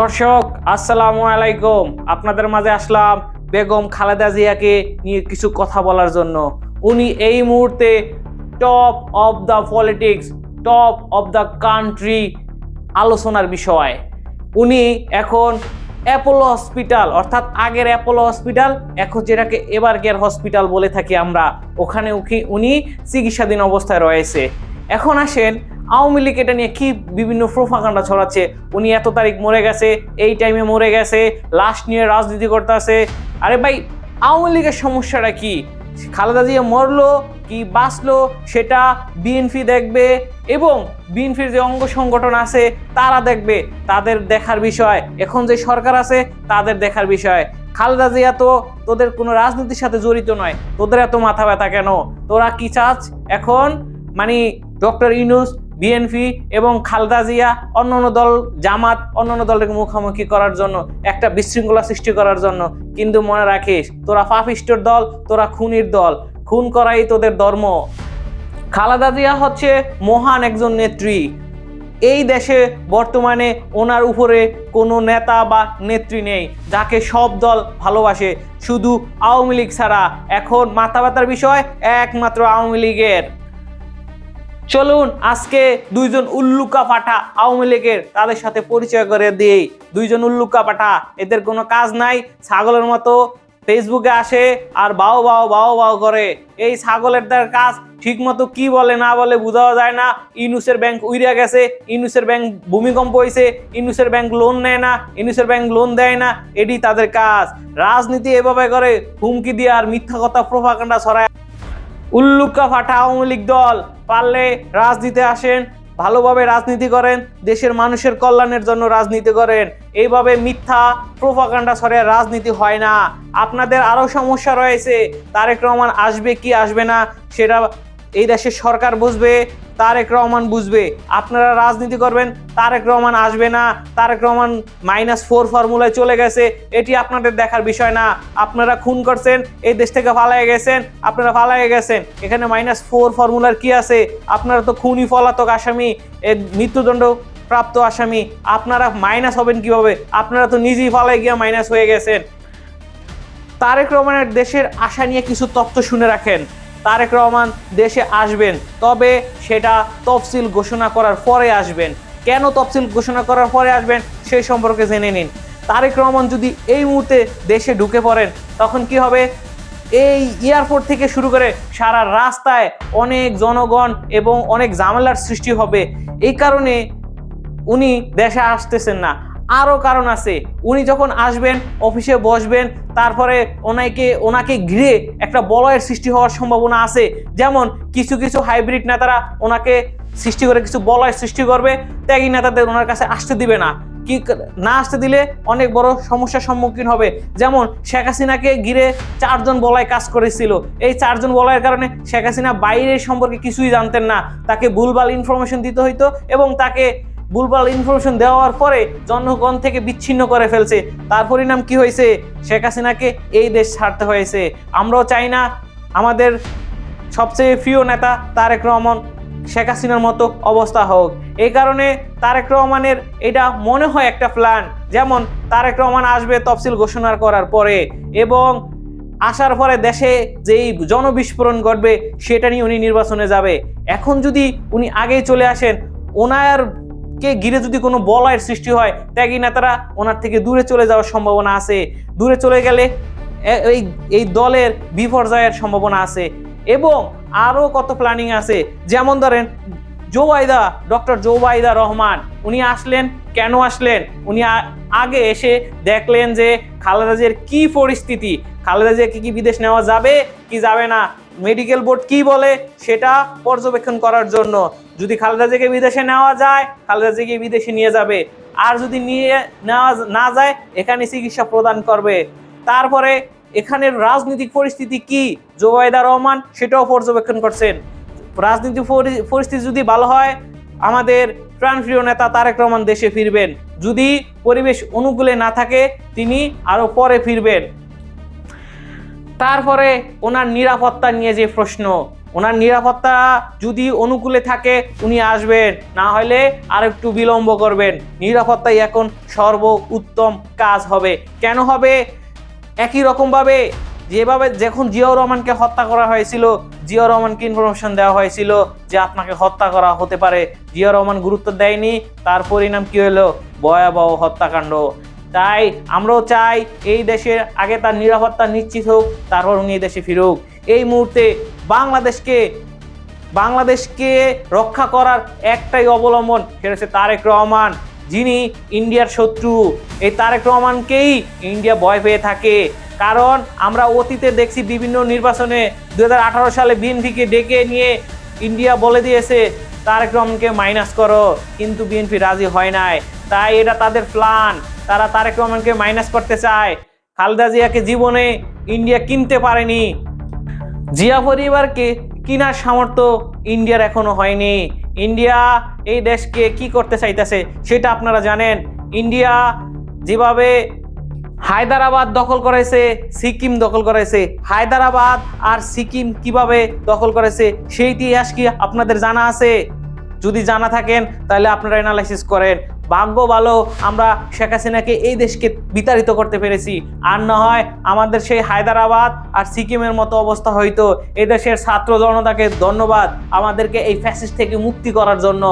দর্শক, আসসালামু আলাইকুম। আপনাদের মাঝে আসলাম বেগম খালেদা জিয়াকে নিয়ে কিছু কথা বলার জন্য। উনি এই মুহূর্তে top of the politics top of the country আলোচনার বিষয়। উনি এখন অ্যাপোলো হসপিটাল অর্থাৎ আগের অ্যাপোলো হসপিটাল এখন যেটাকে এবার কেয়ার হসপিটাল বলে থাকি আমরা ওখানে উনি চিকিৎসাধীন অবস্থায় রয়েছে। এখন আসেন আওয়ামী লীগ এটা নিয়ে কি বিভিন্ন প্রোফাকান্ডা ছড়াচ্ছে? উনি এত তারিখ মরে গেছে, এই টাইমে মরে গেছে, লাশ নিয়ে রাজনীতি করতেছে। আরে ভাই, আওয়ামী লীগের সমস্যাটা কি? খালেদা জিয়া মরলো কি বাঁচলো সেটা বিএনপি দেখবে এবং বিএনপির যে অঙ্গ সংগঠন আছে, তারা দেখবে তাদের দেখার বিষয়। এখন যে সরকার আছে, তাদের দেখার বিষয়। খালেদা জিয়া তো তোদের কোনো রাজনীতির সাথে জড়িত নয়। তোদের এত মাথা ব্যথা কেন? তোরা কি চাস এখন? মানে ডক্টর ইউনুস বিএনপি এবং খালেদা জিয়া অন্যান্য দল, জামাত অন্যান্য দলের মুখোমুখি করার জন্য, একটা বিশৃঙ্খলা সৃষ্টি করার জন্য। কিন্তু মনে রাখিস, তোরা পাপিষ্টর দল, তোরা খুনির দল। খুন করাই তোদের ধর্ম। খালেদা জিয়া হচ্ছে মহান একজন নেত্রী। এই দেশে বর্তমানে ওনার উপরে কোনো নেতা বা নেত্রী নেই, যাকে সব দল ভালোবাসে। শুধু আওয়ামী লীগ ছাড়া। এখন মাথা ব্যথার বিষয় একমাত্র আওয়ামী লীগের। চলুন আজকে দুইজন উল্লুকা পাঠা আওয়ামী লীগের তাদের সাথে পরিচয় করে দিই। দুইজন উল্লুকা পাঠা, এদের কোনো কাজ নাই, ছাগলের মতো ফেসবুকে আসে আর বাও বাও বাও বাও করে। এই ছাগলের তার কাজ ঠিক মতো কি বলে না বলে বোঝাও যায় না। ইনুসের ব্যাংক উইরা গেছে ইনুসের ব্যাংক ভূমিকম্প হয়েছে ইনুসের ব্যাংক লোন নেয় না ইনুসের ব্যাংক লোন দেয় না, এটি তাদের কাজ। রাজনীতি এভাবে করে হুমকি দিয়ে আর মিথ্যা কথা প্রভাকাণ্ডা ছড়ায়। উল্লুকা ফাটা আওয়ামী লীগ দল পারলে রাজনীতি আসেন, ভালোভাবে রাজনীতি করেন, দেশের মানুষের কল্যাণের জন্য রাজনীতি করেন। এইভাবে মিথ্যা প্রোপাকাণ্ডা সরে রাজনীতি হয় না। আপনাদের আরও সমস্যা রয়েছে, তারেক রহমান আসবে কি আসবে না, সেটা এই দেশের সরকার বুঝবে। তারেক রহমান বুঝবে। আপনারা রাজনীতি করবেন, তারেক রহমান আসবে না, তারেক রহমান মাইনাস ফোর ফর্মুলায় চলে গেছে, এটি আপনাদের দেখার বিষয় না। আপনারা খুন করছেন, এই দেশ থেকে ফালাই গেছেন, আপনারা ফালাই গেছেন। এখানে মাইনাস ফোর ফর্মুলার কি আছে? আপনারা তো খুনি পলাতক আসামি মৃত্যুদণ্ড প্রাপ্ত আসামি, আপনারা মাইনাস হবেন কীভাবে? আপনারা তো নিজেই ফালাই গিয়া মাইনাস হয়ে গেছেন। তারেক রহমানের দেশের আশা নিয়ে কিছু তথ্য শুনে রাখেন। তারেক রহমান দেশে আসবেন, তবে সেটা তফসিল ঘোষণা করার পরে আসবেন। কেন তফসিল ঘোষণা করার পরে আসবেন সেই সম্পর্কে জেনে নিন। তারেক রহমান যদি এই মুহূর্তে দেশে ঢুকে পড়েন, তখন কি হবে? এই এয়ারপোর্ট থেকে শুরু করে সারা রাস্তায় অনেক জনগণ এবং অনেক ঝামেলার সৃষ্টি হবে। এই কারণে উনি দেশে আসতেছেন না। আরও কারণ আছে। উনি যখন আসবেন, অফিসে বসবেন, তারপরে ওনাকে ওনাকে ঘিরে একটা বলয়ের সৃষ্টি হওয়ার সম্ভাবনা আছে। যেমন কিছু কিছু হাইব্রিড নেতারা ওনাকে সৃষ্টি করে কিছু বলয়ের সৃষ্টি করবে, ত্যাগী নেতাদের ওনার কাছে আসতে দিবে না। কি না আসতে দিলে অনেক বড় সমস্যার সম্মুখীন হবে। যেমন শেখ হাসিনাকে ঘিরে চারজন বলয় কাজ করেছিল। এই চারজন বলয়ের কারণে শেখ হাসিনা বাইরের সম্পর্কে কিছুই জানতেন না। তাকে ভুলভাল ইনফরমেশন দিতে হইতো এবং তাকে ভুলভাল ইনফরমেশন দেওয়ার পরে জনগণ থেকে বিচ্ছিন্ন করে ফেলছে। তার পরিণাম কি হয়েছে? শেখ হাসিনাকে এই দেশ ছাড়তে হয়েছে। আমরাও চাই না আমাদের সবচেয়ে প্রিয় নেতা তারেক রহমান, শেখ হাসিনার মতো অবস্থা হোক। এই কারণে তারেক রহমানের এটা মনে হয় একটা প্ল্যান যেমন তারেক রহমান আসবে তফসিল ঘোষণা করার পরে এবং আসার পরে দেশে যেই জনবিস্ফোরণ ঘটবে, সেটা নিয়ে উনি নির্বাচনে যাবে। এখন যদি উনি আগেই চলে আসেন, ওনার কে ঘিরে যদি কোনো বলয়ের সৃষ্টি হয়, ত্যাগী নেতারা ওনার থেকে দূরে চলে যাওয়ার সম্ভাবনা আছে। দূরে চলে গেলে এই এই দলের বিপর্যয়ের সম্ভাবনা আছে। এবং আরও কত প্ল্যানিং আছে? যেমন ধরেন জোবাইদা ডক্টর জোবাইদা রহমান, উনি আসলেন, কেন আসলেন? উনি আগে এসে দেখলেন যে খালেদা জিয়ার কি পরিস্থিতি, খালেদা জিয়াকে কি বিদেশ নেওয়া যাবে, কি যাবে না। মেডিকেল বোর্ড কি বলে সেটা পর্যবেক্ষণ করার জন্য। যদি খালেদা জিয়াকে বিদেশে নেওয়া যায়, খালেদা জিয়াকে বিদেশে নিয়ে যাবে। আর যদি নিয়ে নেওয়া না যায়, এখানে চিকিৎসা প্রদান করবে। তারপরে এখানের রাজনৈতিক পরিস্থিতি কি? জোবাইদা রহমান সেটাও পর্যবেক্ষণ করছেন। রাজনীতি পরিস্থিতি যদি ভালো হয়, আমাদের প্রাণপ্রিয় নেতা তারেক রহমান দেশে ফিরবেন। যদি পরিবেশ অনুকূলে না থাকে, তিনি আরও পরে ফিরবেন। তারপরে ওনার নিরাপত্তা নিয়ে যে প্রশ্ন, ওনার নিরাপত্তা যদি অনুকূলে থাকে, উনি আসবেন। না হলে আর একটু বিলম্ব করবেন। নিরাপত্তাই এখন সর্ব উত্তম কাজ হবে। কেন হবে? একই রকমভাবে যেভাবে যখন জিয়াউর রহমানকে হত্যা করা হয়েছিল, জিয়াউর রহমানকে ইনফরমেশন দেওয়া হয়েছিল যে আপনাকে হত্যা করা হতে পারে। জিয়াউর রহমান গুরুত্ব দেয়নি, তার পরিণাম কী হলো? ভয়াবহ হত্যাকাণ্ড। তাই আমরাও চাই এই দেশের আগে তার নিরাপত্তা নিশ্চিত হোক, তারপর উনি এই দেশে ফিরুক। এই মুহূর্তে বাংলাদেশকে বাংলাদেশকে রক্ষা করার একটাই অবলম্বন হচ্ছে তারেক রহমান, যিনি ইন্ডিয়ার শত্রু। এই তারেক রহমানকেই ইন্ডিয়া ভয় পেয়ে থাকে। কারণ আমরা অতীতে দেখছি বিভিন্ন নির্বাচনে দু হাজার আঠারো সালে বিএনপিকে ডেকে নিয়ে ইন্ডিয়া বলে দিয়েছে, তারেক রহমানকে মাইনাস করো। কিন্তু বিএনপি রাজি হয় নাই। তাই এটা তাদের প্ল্যান তারা তারেক রহমানকে মাইনাস করতে চায়। খালেদা জিয়াকে জীবনে ইন্ডিয়া কিনতে পারেনি। জিয়া পরিবারকে কিনার সামর্থ্য ইন্ডিয়ার এখনও হয়নি। ইন্ডিয়া এই দেশকে কি করতে চাইতেছে সেটা আপনারা জানেন। ইন্ডিয়া যেভাবে হায়দ্রাবাদ দখল করেছে, সিকিম দখল করেছে, হায়দ্রাবাদ আর সিকিম কীভাবে দখল করেছে সেই ইতিহাস কি আপনাদের জানা আছে? যদি জানা থাকেন, তাহলে আপনারা অ্যানালাইসিস করেন। ভাগ্য ভালো, আমরা শেখ হাসিনাকে এই দেশকে বিতাড়িত করতে পেরেছি। আর না হয় আমাদের সেই হায়দ্রাবাদ আর সিকিমের মতো অবস্থা হইতো। এদেশের ছাত্র জনতাকে ধন্যবাদ আমাদেরকে এই ফ্যাসিস থেকে মুক্তি করার জন্য।